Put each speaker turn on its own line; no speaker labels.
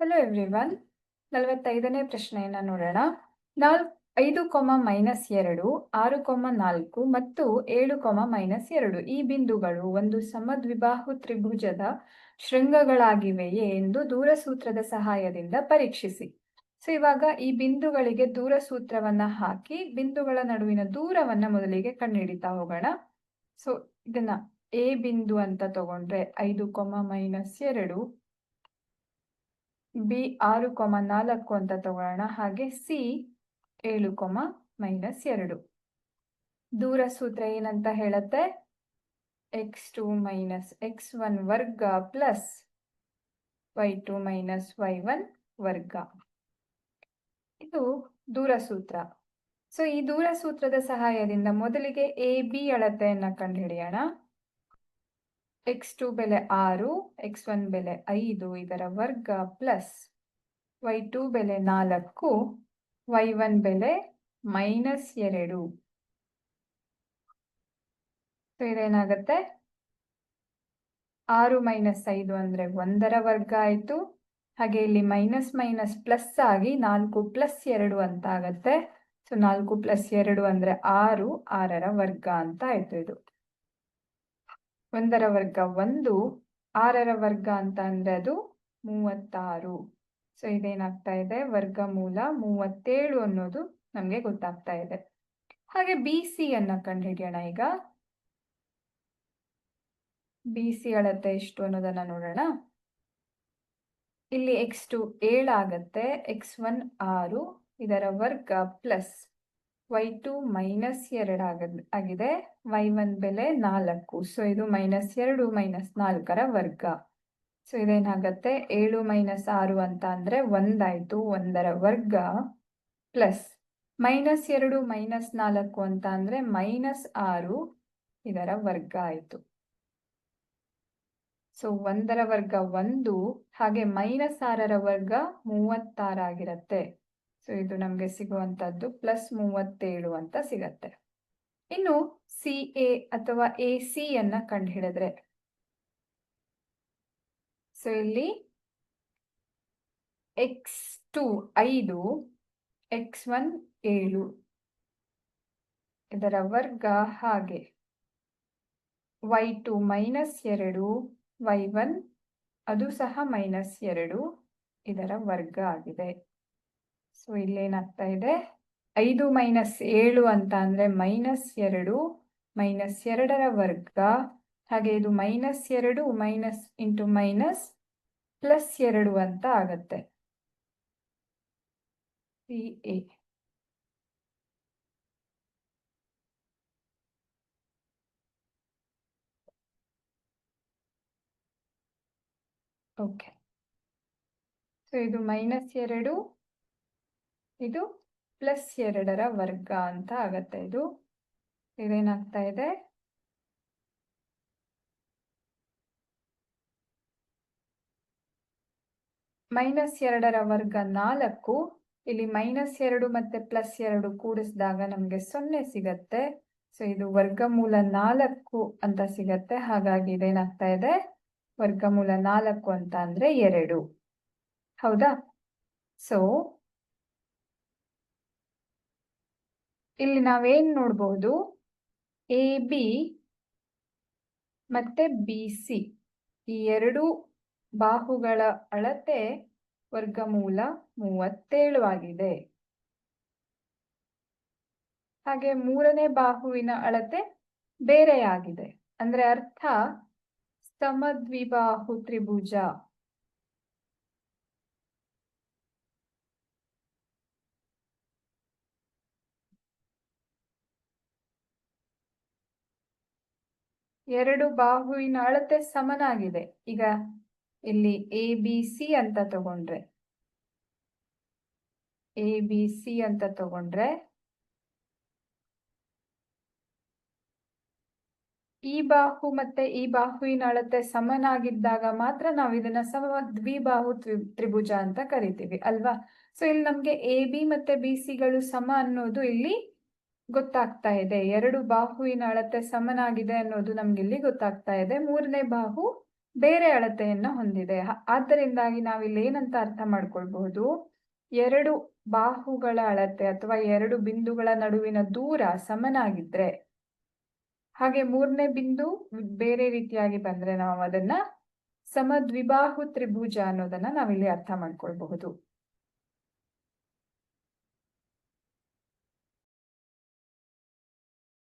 Hello everyone ನಲವತ್ತೈದನೇ ಪ್ರಶ್ನೆಯನ್ನು ನೋಡೋಣ. ನಾಲ್ ಐದು ಕೊಮ ಮೈನಸ್ ಎರಡು, ಆರು ಕೊಮ ನಾಲ್ಕು ಮತ್ತು ಏಳು ಕೊಮ ಮೈನಸ್ ಎರಡು. ಈ ಬಿಂದುಗಳು ಒಂದು ಸಮದ್ವಿಬಾಹು ತ್ರಿಭುಜದ ಶೃಂಗಗಳಾಗಿವೆಯೇ ಎಂದು ದೂರಸೂತ್ರದ ಸಹಾಯದಿಂದ ಪರೀಕ್ಷಿಸಿ. ಸೊ ಇವಾಗ ಈ ಬಿಂದುಗಳಿಗೆ ದೂರ ಸೂತ್ರವನ್ನ ಹಾಕಿ, ಬಿಂದುಗಳ ನಡುವಿನ ದೂರವನ್ನ ಮೊದಲಿಗೆ ಕಂಡುಹಿಡಿತಾ ಹೋಗೋಣ. ಸೊ ಇದನ್ನ ಎ ಬಿಂದು ಅಂತ ತಗೊಂಡ್ರೆ ಐದು ಕೊಮ ಮೈನಸ್ ಎರಡು ಬಿ ಆರು ಕೊಮ ನಾಲ್ಕು ಅಂತ ತಗೊಳ್ಳೋಣ. ಹಾಗೆ ಸಿ ಏಳು ಕೊಮ ಮೈನಸ್ ಎರಡು. ದೂರ ಸೂತ್ರ ಏನಂತ ಹೇಳತ್ತೆ? X two minus X one ವರ್ಗ plus Y two minus Y one ವರ್ಗ. ಇದು ದೂರ ಸೂತ್ರ ಸೊ ಈ ದೂರ ಸೂತ್ರದ ಸಹಾಯದಿಂದ ಮೊದಲಿಗೆ ಎ ಬಿ ಅಳತೆಯನ್ನ ಕಂಡುಹಿಡಿಯೋಣ. ಎಕ್ಸ್ ಟು ಬೆಲೆ ಆರು ಎಕ್ಸ್ ಒನ್ ಬೆಲೆ ಐದು, ಇದರ ವರ್ಗ ಪ್ಲಸ್ ವೈ ಟು ಬೆಲೆ ನಾಲ್ಕು ವೈ ಒನ್ ಬೆಲೆ ಮೈನಸ್ ಎರಡು. ಇದೇನಾಗತ್ತೆ? ಆರು ಮೈನಸ್ ಐದು ಅಂದ್ರೆ ಒಂದರ ವರ್ಗ ಆಯ್ತು. ಹಾಗೆ ಇಲ್ಲಿ ಮೈನಸ್ ಮೈನಸ್ ಪ್ಲಸ್ ಆಗಿ ನಾಲ್ಕು ಪ್ಲಸ್ ಎರಡು ಅಂತ ಆಗತ್ತೆ. ಸೊ ನಾಲ್ಕು ಪ್ಲಸ್ ಎರಡು ಅಂದ್ರೆ ಆರು, ಆರರ ವರ್ಗ ಅಂತ ಆಯ್ತು ಇದು. ಒಂದರ ವರ್ಗ ಒಂದು, ಆರರ ವರ್ಗ ಅಂತ ಅಂದ್ರೆ ಅದು ಮೂವತ್ತಾರು. ಸೊ ಇದೇನಾಗ್ತಾ ಇದೆ? ವರ್ಗಮೂಲ ಮೂವತ್ತೇಳು ಅನ್ನೋದು ನಮ್ಗೆ ಗೊತ್ತಾಗ್ತಾ ಇದೆ. ಹಾಗೆ ಬಿ ಸಿ ಅನ್ನ ಕಂಡುಹಿಡಿಯೋಣ ಈಗ. ಬಿ ಸಿ ಅಳತೆ ಎಷ್ಟು ಅನ್ನೋದನ್ನ ನೋಡೋಣ. ಇಲ್ಲಿ ಎಕ್ಸ್ ಟು ಏಳಾಗತ್ತೆ ಎಕ್ಸ್ ಒನ್ ಆರು, ಇದರ ವರ್ಗ ಪ್ಲಸ್ ವೈ ಟು ಮೈನಸ್ ಎರಡು ಆಗದ್, ಆಗಿದೆ. ವೈ ಒನ್ ಬೆಲೆ ನಾಲ್ಕು. ಸೊ ಇದು ಮೈನಸ್ ಎರಡು ಮೈನಸ್ ನಾಲ್ಕರ ವರ್ಗ. ಸೊ ಇದೇನಾಗತ್ತೆ? ಏಳು ಮೈನಸ್ ಆರು ಅಂತ ಅಂದ್ರೆ ಒಂದಾಯ್ತು. ಒಂದರ ವರ್ಗ ಪ್ಲಸ್ ಮೈನಸ್ ಎರಡು ಮೈನಸ್ ನಾಲ್ಕು ಅಂತ ಅಂದ್ರೆ ಮೈನಸ್ ಆರು ಇದರ ವರ್ಗ ಆಯ್ತು. ಸೊ ಒಂದರ ವರ್ಗ ಒಂದು, ಹಾಗೆ ಮೈನಸ್ ಆರರ ವರ್ಗ ಮೂವತ್ತಾರಾಗಿರತ್ತೆ ಸೊ ಇದು ನಮಗೆ ಸಿಗುವಂತದ್ದು ಪ್ಲಸ್ ಮೂವತ್ತೇಳು ಅಂತ ಸಿಗತ್ತೆ. ಇನ್ನು ಸಿ ಎ ಅಥವಾ ಎ ಸಿ ಅನ್ನ ಕಂಡುಹಿಡಿದ್ರೆ? ಸೊ ಇಲ್ಲಿ ಎಕ್ಸ್ ಟು ಐದು ಎಕ್ಸ್ ಒನ್ ಏಳು. ಇದರ ವರ್ಗ ಹಾಗೆ. ವೈ ಟು ಮೈನಸ್ ಎರಡು ವೈ ಒನ್ ಅದು ಸಹ ಮೈನಸ್ ಎರಡು, ಇದರ ವರ್ಗ ಆಗಿದೆ. ಸೊ ಇಲ್ಲೇನಾಗ್ತಾ ಇದೆ? ಐದು ಮೈನಸ್ ಏಳು ಅಂತ ಅಂದರೆ ಮೈನಸ್ ಎರಡು, ಮೈನಸ್ ಎರಡರ ವರ್ಗ. ಹಾಗೆ ಇದು ಮೈನಸ್ ಎರಡು, ಮೈನಸ್ ಇಂಟು ಮೈನಸ್ ಪ್ಲಸ್ ಎರಡು ಅಂತ ಆಗತ್ತೆ. C, A. ಓಕೆ. ಸೊ ಇದು ಮೈನಸ್ ಎರಡು ಇದು ಪ್ಲಸ್ ಎರಡರ ವರ್ಗ ಅಂತ ಆಗತ್ತೆ ಇದು. ಇದೇನಾಗ್ತಾ ಇದೆ? ಮೈನಸ್ ಎರಡರ ವರ್ಗ ನಾಲ್ಕು, ಇಲ್ಲಿ ಮೈನಸ್ ಎರಡು ಮತ್ತೆ ಪ್ಲಸ್ ಎರಡು ಕೂಡಿಸಿದಾಗ ನಮಗೆ ಸೊನ್ನೆ ಸಿಗತ್ತೆ. ಸೊ ಇದು ವರ್ಗಮೂಲ ನಾಲ್ಕು ಅಂತ ಸಿಗತ್ತೆ. ಹಾಗಾಗಿ ಇದೇನಾಗ್ತಾ ಇದೆ? ವರ್ಗಮೂಲ ನಾಲ್ಕು ಅಂತ ಅಂದ್ರೆ ಎರಡು. ಹೌದಾ? ಸೊ ಇಲ್ಲಿ ನಾವೇನ್ ನೋಡ್ಬೋದು? ಎ ಬಿ ಮತ್ತೆ ಬಿ ಸಿ ಈ ಎರಡು ಬಾಹುಗಳ ಅಳತೆ ವರ್ಗಮೂಲ ಮೂವತ್ತೇಳು ಆಗಿದೆ. ಹಾಗೆ ಮೂರನೇ ಬಾಹುವಿನ ಅಳತೆ ಬೇರೆಯಾಗಿದೆ. ಅಂದ್ರೆ ಅರ್ಥ ಸಮದ್ವಿಬಾಹು ತ್ರಿಭುಜ. ಎರಡು ಬಾಹುವಿನ ಅಳತೆ ಸಮನಾಗಿದೆ. ಈಗ ಇಲ್ಲಿ ಎ ಬಿ ಸಿ ಅಂತ ತಗೊಂಡ್ರೆ. ಎ ಬಿ ಸಿ ಅಂತ ತಗೊಂಡ್ರೆ. ಈ ಬಾಹು ಮತ್ತೆ ಈ ಬಾಹುವಿನ ಅಳತೆ ಸಮನಾಗಿದ್ದಾಗ ಮಾತ್ರ ನಾವು ಇದನ್ನ ಸಮ ದ್ವಿಬಾಹು ತ್ರಿಭುಜ ಅಂತ ಕರಿತೀವಿ, ಅಲ್ವಾ? ಸೊ ಇಲ್ಲಿ ನಮ್ಗೆ ಎ ಬಿ ಮತ್ತೆ ಬಿ ಸಿಗಳು ಸಮ ಅನ್ನೋದು ಇಲ್ಲಿ ಗೊತ್ತಾಗ್ತಾ ಇದೆ. ಎರಡು ಬಾಹುವಿನ ಅಳತೆ ಸಮನಾಗಿದೆ ಅನ್ನೋದು ನಮ್ಗೆ ಇಲ್ಲಿ ಗೊತ್ತಾಗ್ತಾ ಇದೆ. ಮೂರನೇ ಬಾಹು ಬೇರೆ ಅಳತೆಯನ್ನ ಹೊಂದಿದೆ. ಆದ್ದರಿಂದಾಗಿ ನಾವಿಲ್ಲಿ ಏನಂತ ಅರ್ಥ ಮಾಡ್ಕೊಳ್ಬಹುದು? ಎರಡು ಬಾಹುಗಳ ಅಳತೆ ಅಥವಾ ಎರಡು ಬಿಂದುಗಳ ನಡುವಿನ ದೂರ ಸಮನಾಗಿದ್ರೆ, ಹಾಗೆ ಮೂರನೇ ಬಿಂದು ಬೇರೆ ರೀತಿಯಾಗಿ ಬಂದ್ರೆ ನಾವು ಅದನ್ನ ಸಮದ್ವಿಬಾಹು ತ್ರಿಭುಜ ಅನ್ನೋದನ್ನ ನಾವಿಲ್ಲಿ ಅರ್ಥ ಮಾಡ್ಕೊಳ್ಬಹುದು.